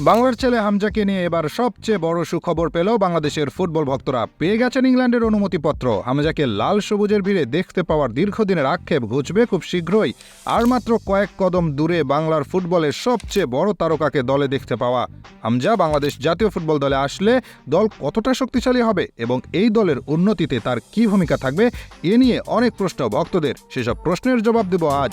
বাংলার ছেলে হামজাকে নিয়ে এবার সবচেয়ে বড় সুখবর পেল বাংলাদেশের ফুটবল ভক্তরা। পেয়ে গেছেন ইংল্যান্ডের অনুমতিপত্র। হামজাকে লাল সবুজের ভিড়ে দেখতে পাওয়ার দীর্ঘদিনের আক্ষেপ ঘুচবে খুব শীঘ্রই। আর মাত্র কয়েক কদম দূরে বাংলার ফুটবলের সবচেয়ে বড় তারকাকে দলে দেখতে পাওয়া। হামজা বাংলাদেশ জাতীয় ফুটবল দলে আসলে দল কতটা শক্তিশালী হবে এবং এই দলের উন্নতিতে তার কী ভূমিকা থাকবে, এ নিয়ে অনেক প্রশ্ন ভক্তদের। সেসব প্রশ্নের জবাব দেব আজ।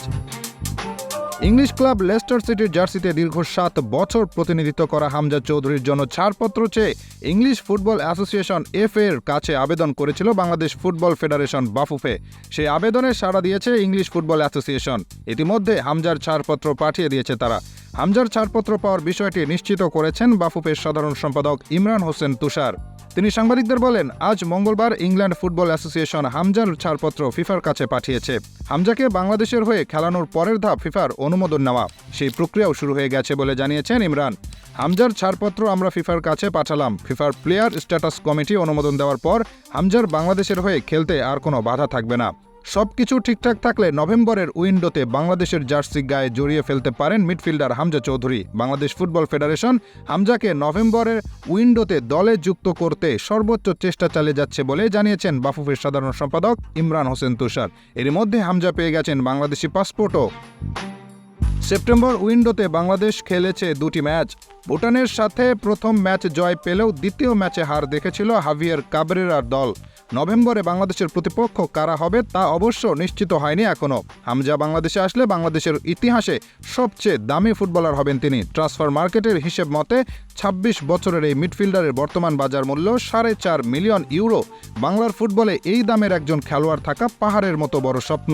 ইংলিশ ক্লাব লেস্টার সিটির জার্সিতে দীর্ঘ সাত বছর প্রতিনিধিত্ব করা হামজা চৌধুরীর জন্য ছাড়পত্র চেয়ে ইংলিশ ফুটবল অ্যাসোসিয়েশন এফ এর কাছে আবেদন করেছিল বাংলাদেশ ফুটবল ফেডারেশন বাফুফে। সেই আবেদনে সাড়া দিয়েছে ইংলিশ ফুটবল অ্যাসোসিয়েশন। ইতিমধ্যে হামজার ছাড়পত্র পাঠিয়ে দিয়েছে তারা। হামজার ছাড়পত্র পাওয়ার বিষয়টি নিশ্চিত করেছেন বাফুফের সাধারণ সম্পাদক ইমরান হোসেন তুষার। তিনি সাংবাদিকদের বলেন, আজ মঙ্গলবার ইংল্যান্ড ফুটবল অ্যাসোসিয়েশন হামজার ছাড়পত্র ফিফার কাছে পাঠিয়েছে। হামজাকে বাংলাদেশের হয়ে খেলানোর পরের ধাপ ফিফার অনুমোদন নেওয়া। সেই প্রক্রিয়াও শুরু হয়ে গেছে বলে জানিয়েছেন ইমরান। হামজার ছাড়পত্র আমরা ফিফার কাছে পাঠালাম। ফিফার প্লেয়ার স্ট্যাটাস কমিটি অনুমোদন দেওয়ার পর হামজার বাংলাদেশের হয়ে খেলতে আর কোনো বাধা থাকবে না। সবকিছু ঠিকঠাক থাকলে নভেম্বরের উইন্ডোতে বাংলাদেশের জার্সি গায়ে জড়িয়ে ফেলতে পারেন midfielder Hamza Chowdhury. Bangladesh football federation হামজাকে নভেম্বরের উইন্ডোতে দলে যুক্ত করতে সর্বোচ্চ চেষ্টা চালিয়ে যাচ্ছে বলে জানিয়েছেন বাফুফের সাধারণ সম্পাদক ইমরান হোসেন তুষার। এর মধ্যে হামজা পেয়ে গেছেন বাংলাদেশি পাসপোর্টও। সেপ্টেম্বর উইন্ডোতে বাংলাদেশ খেলেছে দুটি ম্যাচ। ভুটানের সাথে প্রথম ম্যাচ জয় পেলেও দ্বিতীয় ম্যাচে হার দেখেছিল হাভিয়ার কাবরেরার দল। নভেম্বরে বাংলাদেশের প্রতিপক্ষ কারা হবে তা অবশ্য নিশ্চিত হয়নি এখনও হামজা বাংলাদেশে আসলে বাংলাদেশের ইতিহাসে সবচেয়ে দামি ফুটবলার হবেন তিনি। ট্রান্সফার মার্কেটের হিসেব মতে ২৬ বছরের এই মিডফিল্ডারের বর্তমান বাজার মূল্য সাড়ে চার মিলিয়ন ইউরো। বাংলার ফুটবলে এই দামের একজন খেলোয়াড় থাকা পাহাড়ের মতো বড় স্বপ্ন।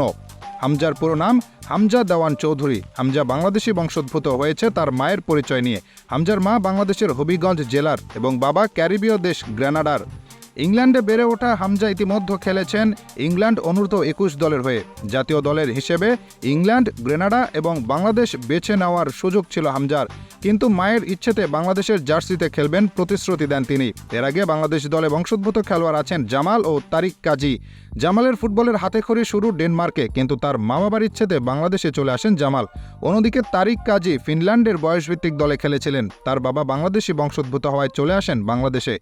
হামজার পুরো নাম হামজা দেওয়ান চৌধুরী। হামজা বাংলাদেশি বংশোদ্ভূত হয়েছে তার মায়ের পরিচয় নিয়ে। হামজার মা বাংলাদেশের হবিগঞ্জ জেলার এবং বাবা ক্যারিবীয় দেশ গ্রেনাডার। ইংল্যান্ডে বেড়ে ওঠা হামজা ইতিমধ্যে খেলেছেন ইংল্যান্ড অনূর্ধ্ব একুশ দলের হয়ে। জাতীয় দলের হিসেবে ইংল্যান্ড, গ্রেনাডা এবং বাংলাদেশ বেছে নেওয়ার সুযোগ ছিল হামজার। কিন্তু মায়ের ইচ্ছেতে বাংলাদেশের জার্সিতে খেলবেন প্রতিশ্রুতি দেন তিনি। এর আগে বাংলাদেশ দলে বংশোদ্ভূত খেলোয়াড় আছেন জামাল ও তারিক কাজী। জামালের ফুটবলের হাতেখড়ি শুরু ডেনমার্কে, কিন্তু তার মা বাবার ইচ্ছেতে বাংলাদেশে চলে আসেন জামাল। অন্যদিকে তারিক কাজী ফিনল্যান্ডের বয়সভিত্তিক দলে খেলেছিলেন। তার বাবা বাংলাদেশি বংশোদ্ভূত হওয়ায় চলে আসেন বাংলাদেশে।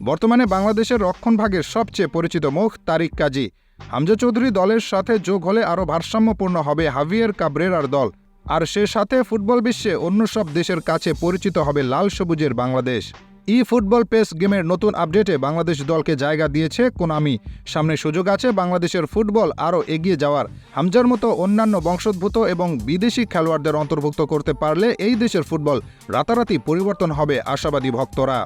বর্তমানে বাংলাদেশের রক্ষণভাগের সবচেয়ে পরিচিত মুখ তারিক কাজী। হামজা চৌধুরী দলের সাথে যোগ হলে আরও ভারসাম্যপূর্ণ হবে হাভিয়ের কাবরেরার দল। আর সে সাথে ফুটবল বিশ্বে অন্য সব দেশের কাছে পরিচিত হবে লাল সবুজের বাংলাদেশ। ই ফুটবল পেস গেমের নতুন আপডেটে বাংলাদেশ দলকে জায়গা দিয়েছে কোনামি। সামনে সুযোগ আছে বাংলাদেশের ফুটবল আরও এগিয়ে যাওয়ার। হামজার মতো অন্যান্য বংশোদ্ভূত এবং বিদেশি খেলোয়াড়দের অন্তর্ভুক্ত করতে পারলে এই দেশের ফুটবল রাতারাতি পরিবর্তন হবে আশাবাদী ভক্তরা।